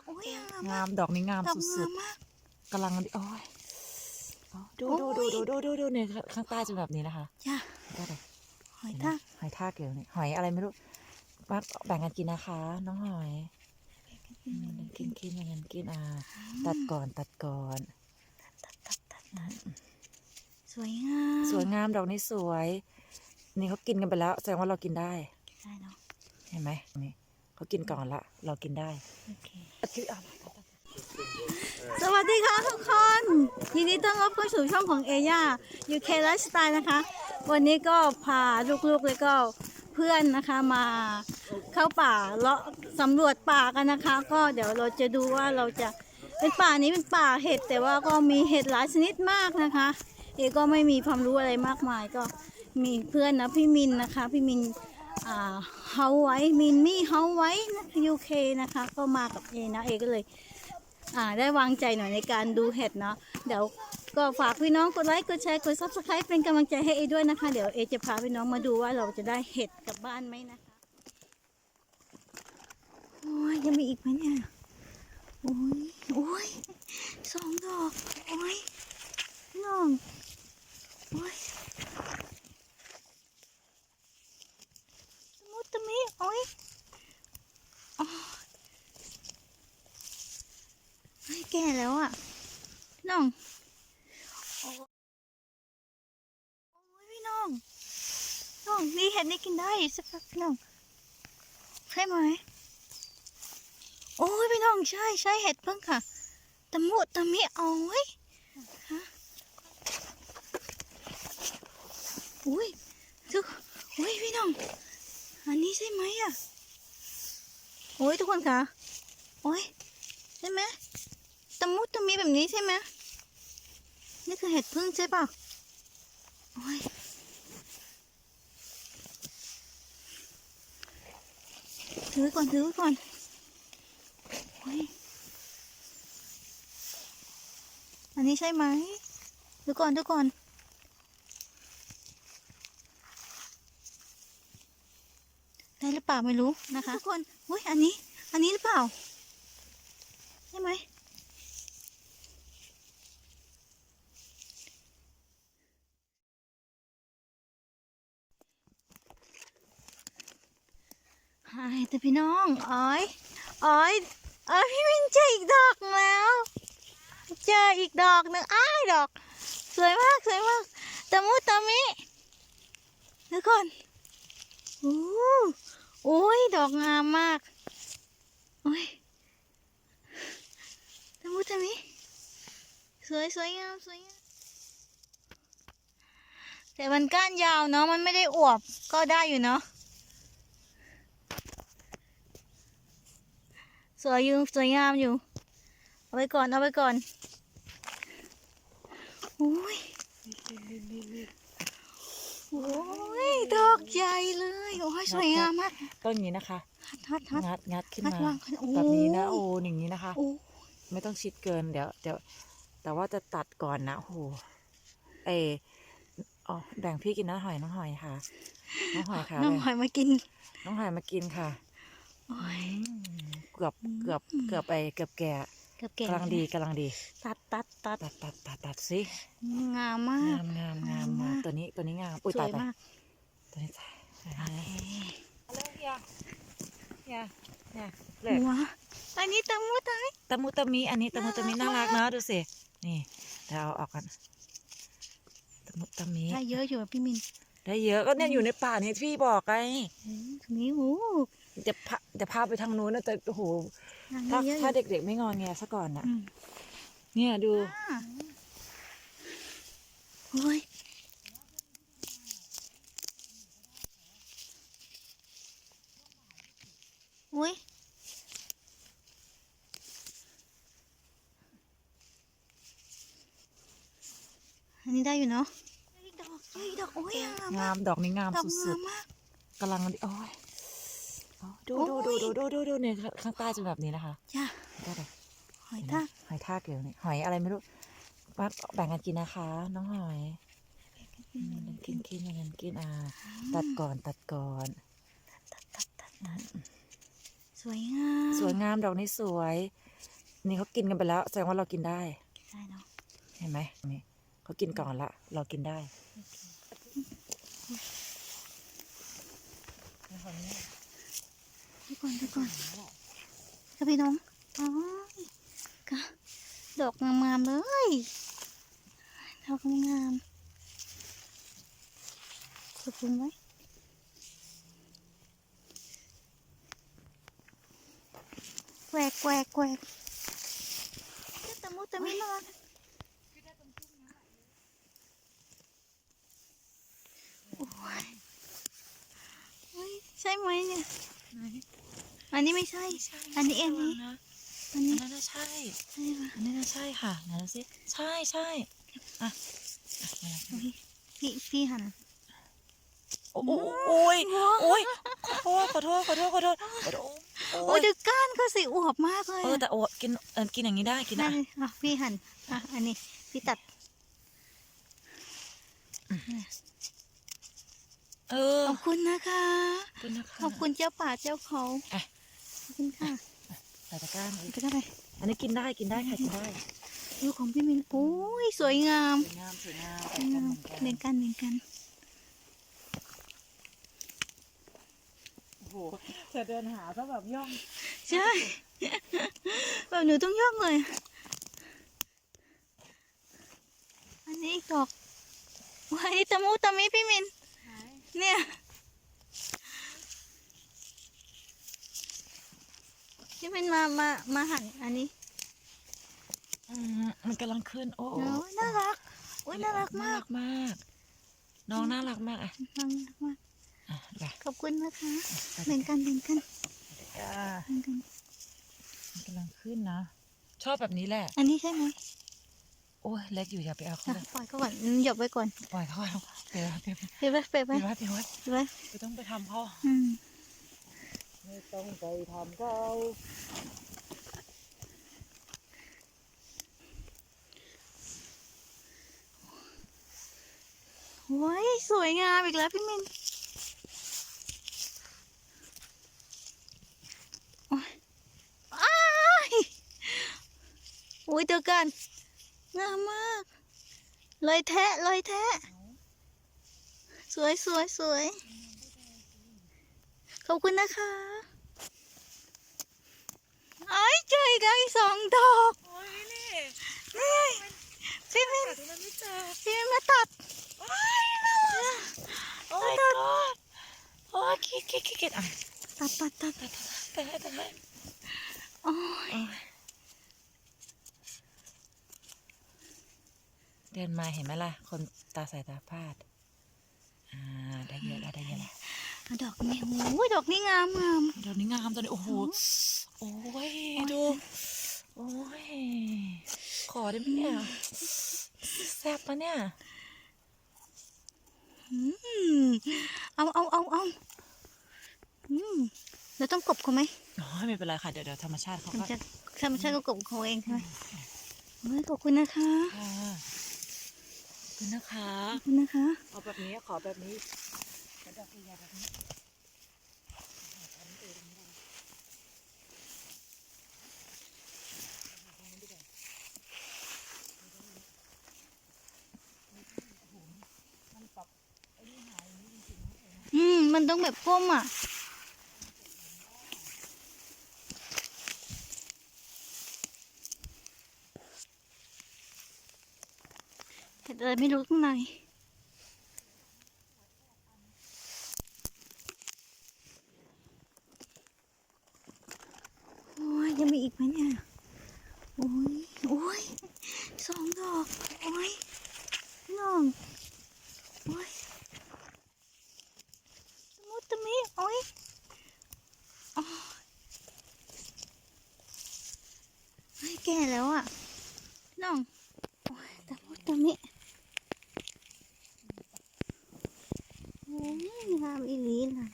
อกโอ้ยงามงามดอกนี้งามดอกสุงาดมมากๆกำลังดีโอ้ยอ๋อดูโอ้ดูยดูดูดูดูดูเนี่ยข้างใต้จะแบบนี้นะคะจ้าได้เลยหอยเห็นไหมทากหอยทากเกี่ยวนี่หอยอะไรไม่รู้มาแบ่งกันกินนะคะ น้องหอยอืมกินกินอย่างนั้นกินอ่าตัดก่อนตัดก่อนตัดตัดตัดตัดสวยงามสวยงามดอกนี้สวย นี่เขากินกันไปแล้ว แสดงว่าเรากินได้ได้เนาะเห็นไหมนี่ เขากินก่อนละ เรากินได้สวัสดีค่ะทุกคนยินดีต้อนรับเข้าสู่ช่องของเอย่า UK Lifestyle นะคะ วันนี้ก็พาลูกๆแล้วก็เพื่อนนะคะมาเข้าป่าเลาะสำรวจป่ากันนะคะ ก็เดี๋ยวเราจะดูว่าเราจะเป็นป่านี้เป็นป่าเห็ดแต่ว่าก็มีเห็ดหลายชนิดมากนะคะ เอก็ไม่มีความรู้อะไรมากมายก็มีเพื่อนนะพี่มินนะคะ พี่มิน เฮาไว้มินมี่เฮาไว้นะ UK นะคะ ก็มากับเอนะเอก็เลยได้วางใจหน่อยในการดูเห็ดเนาะเดี๋ยวก็ฝากพี่น้องกดไลค์กดแชร์กด subscribe เป็นกำลังใจให้เอด้วยนะคะ เดี๋ยวเอจะพาพี่น้องมาดูว่าเราจะได้เห็ดกลับบ้านไหมนะคะโอ้ยยังมีอีกไหมเนี่ยโอ้ยโอ้ยสองดอกโอ้ยน้องโอ้ยตะมุตะมิโอ้ยอ๋อ เฮ้ยแก่แล้วอะพี่น้องโอ้โอ้ยพี่น้องน้องนี่เห็ดนี่กิน ได้สักพักพี่น้อง ใช่ไหม โอ้ยพี่น้องใช่ใช่เห็ดเพิ่งค่ะตะมุตะมิเอาไว้ฮะอุ้ยทุกอุ้ยพี่น้อง อันนี้ใช่ไหมอะ โอ้ยทุกคนค่ะ โอ้ยใช่ไหมตะมุตะมีแบบนี้ใช่ไหมนี่คือเห็ดพึ่งใช่ป่ะโอ้ย ถือก่อนถือก่อนอันนี้ใช่ไหมดูก่อนดูก่อนได้หรือเปล่าไม่รู้นะคะทุกคนอุ้ยอันนี้ อันนี้หรือเปล่า ใช่ไหมายแต่พี่น้องอ้อยอ้อยอ้อยพี่มินเจออีกดอกแล้ว เจออีกดอกหนึ่งอ้ายดอก สวยมากสวยมากตะมุตะมิเดี๋ยวก่อนโอ้โอ้ยดอกงามมากโอ้ยตะมุตะมิสวยสวยงามสวยงามแต่มันก้านยาวเนาะมันไม่ได้อวบก็ได้อยู่เนาะ สวยอยู่สวยงามอยู่ เอาไว้ก่อน เอาไว้ก่อนโอ้ยโอ้ยดอกใหญ่เลยโอ้ยสวยงามมากต้นอย่างนี้นะคะทัดทัดทัดงัดงัดขึ้นทัดมาวางขึ้นโอ้แบบนี้นะโอ้อย่างนี้นะคะโอ้ไม่ต้องชิดเกินเดี๋ยวเดี๋ยวแต่ว่าจะตัดก่อนนะโอ้โหเอออ๋อแบ่งพี่กินนะหอยน้องหอยค่ะ น้องหอยค่ะน้องแบ่งหอยมากิน น้องหอยมากินค่ะโอ้ยอืมเกือบเกือบเกือบไปเกือบแก่เกือบแก่กำลังดีกำลังดี ตัดตัดตัดตัดตัดตัดตัดสิงามมางากมงามงามงามมากตัวนี้ตัวนี้งามอุ้ยสตาวยยตายมากตัวนี้ตายโอเคเนี่ยเนี่ยเนี่ยเลยว้าอันนี้ตะมุตะมิตะมุตะมิอันนี้ตะมุตะมิน่าน่ารัรักกเนาะดูสินี่เดี๋ยวเอาออกกันตะมุตะมิได้เยอะอยู่อะพี่มินได้เยอะก็เนี่ยอยู่ในป่านี่ที่พี่บอกไงอืมตรงนี้โอ้ จะพาจะพาไปทางนู้นนะแต่โอ้โหยังถ้าได้เยอะอถ้ายู่เด็กๆไม่งอนแงซะก่อนน่ะ อืมเนี่ยดูอ่าโอ้ยโอ้ยอันนี้ได้อยู่เนาะอีกดอกอีกดอกโอ้ยงามงามดอกนี้งามดอกสุงาดมมากๆกำลังดีโอ้ยอ๋อ ดูดูดูดูดูดูดูเนี่ยข้างใต้จะแบบนี้นะคะจ้าได้เลยหอยทากหอยทากเกี่ยวนี่หอยอะไรไม่รู้มาแบ่งกันกินนะคะ น้องหอยกินกินอย่างนั้นกินอ่าตัดก่อนตัดก่อนตัดตัดตัดตัดสวยงาม สวยงามดอกนี้สวย นี่เขากินกันไปแล้วแสดงว่าเรากินได้ใช่เนาะเห็นไหมนี่เขากินก่อนละ เรากินได้ ดูก่อนดูก่อนค่ะพี่น้องอ๋อค่ะดอกงามๆเลยดอกงามๆขอบคุณไว้แกวกแกวกแกวกตะมุตะมินอนโอ้ยเฮ้ยใช่ไหมเนี่ย นนี้ไม่ใช่ อันนี้เองนี่นะอันนี้อันนั้นน่ะใช่ใช่ปะอันนี้น่ะใช่ค่ะไหนดูสิใช่ใช่อะอะไหนดูสิพี่พี่หันโอ้โอ้โอ้ยโอ้ยขอโทษขอโทษขอโทษขอโทษขอโทษโอ้โอ้ยยดูก้านก็สิอวบมากเลยเออแต่โอ้กินเออกินอย่างนี้ได้กินนั่อะนอะพี่หันอะอันนี้พี่ตัดเออขอบคุณนะคะ ขอบคุณนะคะขอบคุณเจ้าป่าเจ้าเขาอะขอบ คุณค่ะใส่ตะกร้ามาอีกไปกันเลยอันนี้กินได้กินได้ค่ะกินได้ดูของพี่มินโอ้ยสวยงามสวยงามสวยงามสวยงามเหมือนกันเหมือนกันโอ้โหเธอเดินหาก็แบบย่องใช่แบบหนูต้องย่องเลย อันนี้อีกดอกว้ายตะมูตะมิพี่มินเนี่ย พี่มินมา มา มาหันอันนี้อืมมันกำลังขึ้น โอ้โอ้ยน่ารักโอ้ยน่ารักน่าากมรักมาก น้องน่ารักมากอะน่ารักมาก อะไปขอบคุณนะคะเหมือนกันเหมือนกันอ่าเหมือนกัน มันกำลังขึ้นนะ ชอบแบบนี้แหละ อันนี้ใช่ไหมโอ้ยเล็กอยู่อย่าไปเอาเขาอะเลยปล่อยเขาก่อนอืมหยบไว้ก่อนปล่อยเขาไว้เดี๋ยวเดี๋ยวไปไว้ไปเดี๋ไว้ยวเดี๋ยวไปไว้ไม่ต้องไปทำเขา อืม ไม่ต้องไปทำเขาโอ้ยสวยงามอีกแล้วพี่มินโอ้ยอ้ายโอ้ยเดี๋ยวกันงามมากเลยแทะเลยแทะ สวยสวยสวย ขอบคุณนะคะไอ้ยเจออีกแล้วอีกสองดอกโอ้ยนี่นี่พี่มินแต่ดูแล้วไม่เจอพี่มินมาตัดโอ้ยโอ้ยกอดโอ้ยคิดคิดคิดคิดอะตัดตัดตัดแต่แต่แต่โอ้ยเดินมาเห็นไหมล่ะ คนตาใส่ตาพลาด อ่า ได้เยอะแล้วได้เยอะแล้ว ดอกนี้โอ้ยดอกนี้งามงามเดี๋ยวนี้งามตอนนี้โอ้โหโอ้ยดูโอ้ยขอได้ไหมเนี่ยแซ่บปะเนี่ยอืมเอาเอาเอาเอาอืมเราต้องกบเขาไหมอ๋อไม่เป็นไรค่ะเดี๋ยวเดี๋ยวธรรมชาติเขาธรรมก็ชาติธรรมชาติก็กบเขาเองใช่ไหมเฮ้ยขอบคุณนะคะค่ะขอบคุณนะคะขอบคุณนะคะ เอาแบบนี้ขอแบบนี้ กระดอกใหญ่ๆแบบนี้อืม มันต้องแบบก้มอะเห็ดอะไรไม่รู้ข้างในโอ้ ยังมีอีกไหมเนี่ย โอ้ย โอ้ยสองดอก โอ้ยน้อง โอ้ยตะมุตะมิ โอ้ยอ๋อเฮ้ยแก่แล้วอะ น้อง โอ้ยตะมุตะมิโอ้ยงามอีหลีหลัง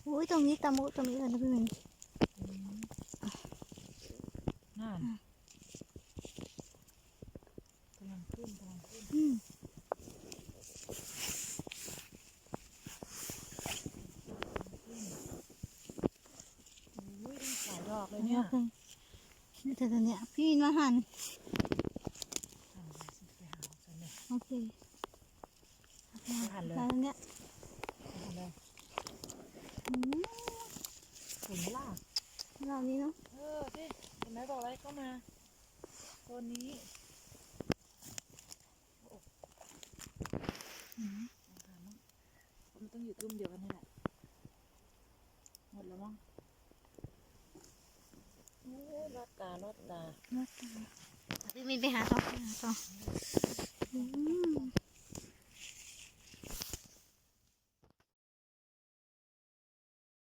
โอ้ยตรงนี้ตะมุตะมิเลยนะพี่มินนั่นขึ้นกำลังขึ้นอืมอุ้ยต้องขายดอกเลยเนี่ยนี่เธอตัวเนี้ยพี่มาหันหั่นไปสิไปหาเอากันเนี่ยโอเคหั่นเลยแล้วเนี้ยหั่นเลยอืม เห็นไหมล่ะเรานี้เนาะ เออสิเห็นไหมบอกอะไรเข้ามา ตัวนี้อืมเอาหามั่งมันต้องอยู่ตุ้มเดียวกันนี่แหละ หมดแล้วมั้งรอดตารอดตารถตาพี่มินไปหาต่อไปหาต่อ